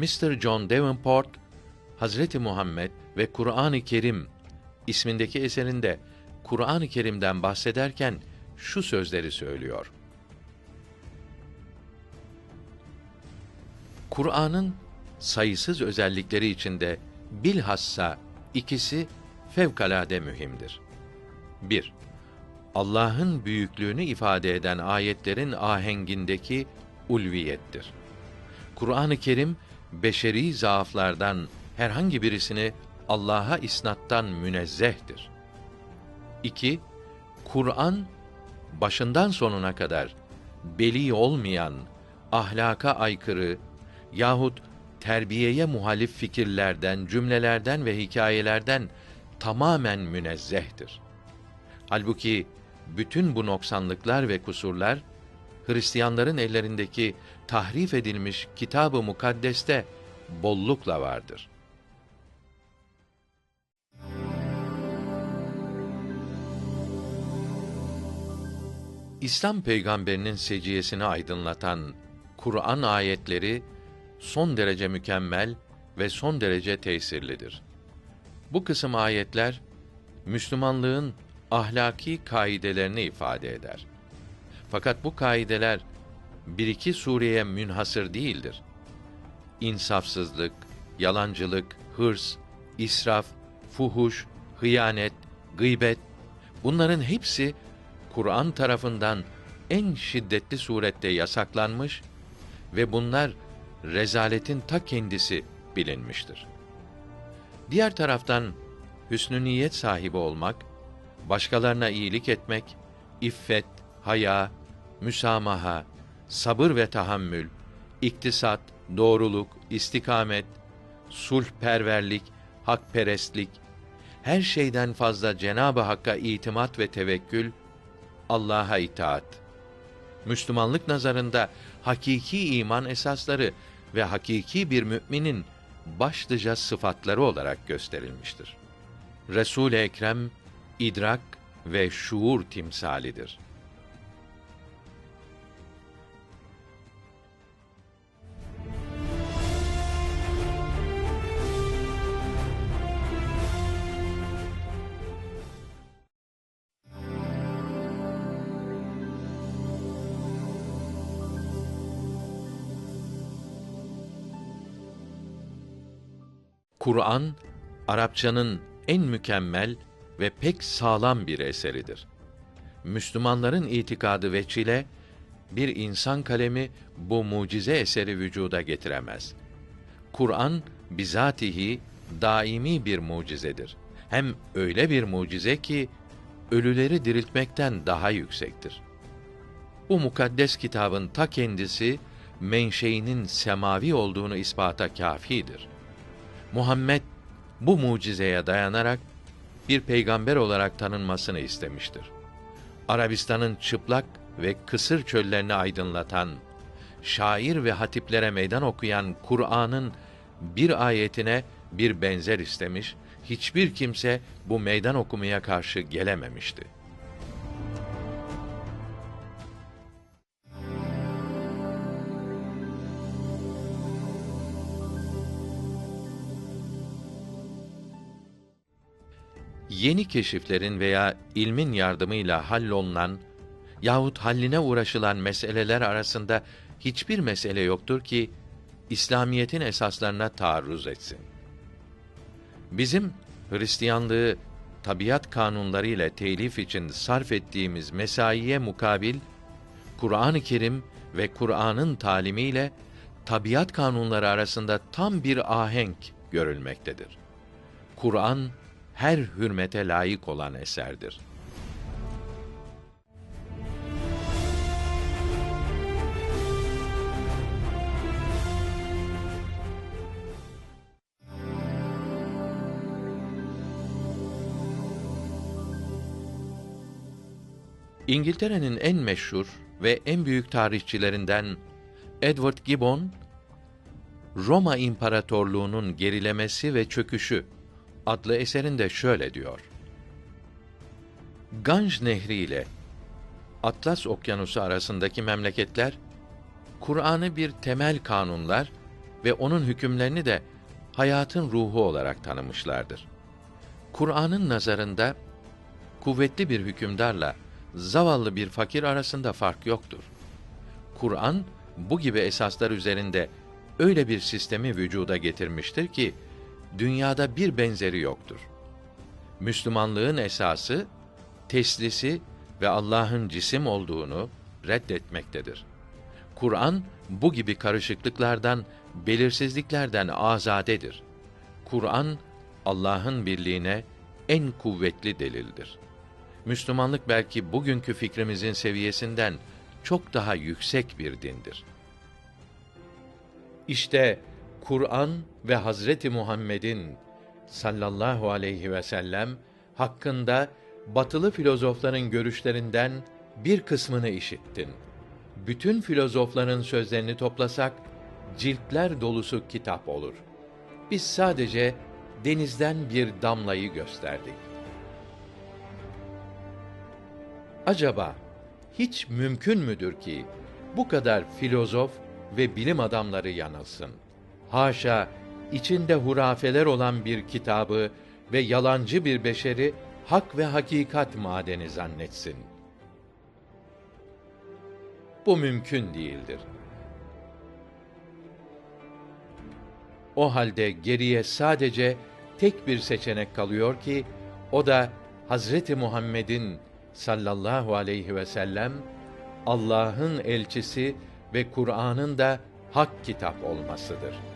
Mr. John Davenport Hazreti Muhammed ve Kur'an-ı Kerim ismindeki eserinde Kur'an-ı Kerim'den bahsederken şu sözleri söylüyor. Kur'an'ın sayısız özellikleri içinde bilhassa ikisi fevkalade mühimdir. 1. Allah'ın büyüklüğünü ifade eden ayetlerin ahengindeki ulviyettir. Kur'an-ı Kerim beşeri zaaflardan herhangi birisini Allah'a isnattan münezzehtir. 2. Kur'an başından sonuna kadar beli olmayan, ahlaka aykırı yahut terbiyeye muhalif fikirlerden, cümlelerden ve hikayelerden tamamen münezzehtir. Halbuki bütün bu noksanlıklar ve kusurlar Hristiyanların ellerindeki tahrif edilmiş Kitab-ı Mukaddes'te bollukla vardır. İslam peygamberinin seciyesini aydınlatan Kur'an ayetleri son derece mükemmel ve son derece tesirlidir. Bu kısım ayetler Müslümanlığın ahlaki kaidelerini ifade eder. Fakat bu kaideler bir iki sureye münhasır değildir. İnsafsızlık, yalancılık, hırs, israf, fuhuş, hıyanet, gıybet bunların hepsi Kur'an tarafından en şiddetli surette yasaklanmış ve bunlar rezaletin ta kendisi bilinmiştir. Diğer taraftan hüsnü niyet sahibi olmak, başkalarına iyilik etmek, iffet, haya, müsamaha, sabır ve tahammül, iktisat, doğruluk, istikamet, sulhperverlik, hakperestlik, her şeyden fazla Cenabı Hakk'a itimat ve tevekkül, Allah'a itaat. Müslümanlık nazarında hakiki iman esasları ve hakiki bir müminin başlıca sıfatları olarak gösterilmiştir. Resul Ekrem idrak ve şuur timsalidir. Kur'an Arapçanın en mükemmel ve pek sağlam bir eseridir. Müslümanların itikadı veçile bir insan kalemi bu mucize eseri vücuda getiremez. Kur'an bizatihi daimi bir mucizedir. Hem öyle bir mucize ki ölüleri diriltmekten daha yüksektir. Bu mukaddes kitabın ta kendisi menşeinin semavi olduğunu ispata kâfidir. Muhammed bu mucizeye dayanarak bir peygamber olarak tanınmasını istemiştir. Arabistan'ın çıplak ve kısır çöllerini aydınlatan, şair ve hatiplere meydan okuyan Kur'an'ın bir ayetine bir benzer istemiş, hiçbir kimse bu meydan okumaya karşı gelememişti. Yeni keşiflerin veya ilmin yardımıyla hallolunan yahut halline uğraşılan meseleler arasında hiçbir mesele yoktur ki İslamiyetin esaslarına taarruz etsin. Bizim Hristiyanlığı tabiat kanunları ile telif için sarf ettiğimiz mesaiye mukabil Kur'an-ı Kerim ve Kur'an'ın talimiyle tabiat kanunları arasında tam bir ahenk görülmektedir. Kur'an her hürmete layık olan eserdir. İngiltere'nin en meşhur ve en büyük tarihçilerinden Edward Gibbon, Roma İmparatorluğu'nun gerilemesi ve çöküşü adlı eserinde şöyle diyor. Ganj Nehri ile Atlas Okyanusu arasındaki memleketler Kur'an'ı bir temel kanunlar ve onun hükümlerini de hayatın ruhu olarak tanımışlardır. Kur'an'ın nazarında kuvvetli bir hükümdarla zavallı bir fakir arasında fark yoktur. Kur'an bu gibi esaslar üzerinde öyle bir sistemi vücuda getirmiştir ki dünyada bir benzeri yoktur. Müslümanlığın esası teslisi ve Allah'ın cisim olduğunu reddetmektedir. Kur'an bu gibi karışıklıklardan, belirsizliklerden azadedir. Kur'an Allah'ın birliğine en kuvvetli delildir. Müslümanlık belki bugünkü fikrimizin seviyesinden çok daha yüksek bir dindir. İşte Kur'an ve Hazreti Muhammed'in sallallahu aleyhi ve sellem hakkında batılı filozofların görüşlerinden bir kısmını işittin. Bütün filozofların sözlerini toplasak ciltler dolusu kitap olur. Biz sadece denizden bir damlayı gösterdik. Acaba hiç mümkün müdür ki bu kadar filozof ve bilim adamları yanılsın? Haşa, içinde hurafeler olan bir kitabı ve yalancı bir beşeri hak ve hakikat madeni zannetsin. Bu mümkün değildir. O halde geriye sadece tek bir seçenek kalıyor ki o da Hazreti Muhammed'in sallallahu aleyhi ve sellem Allah'ın elçisi ve Kur'an'ın da hak kitap olmasıdır.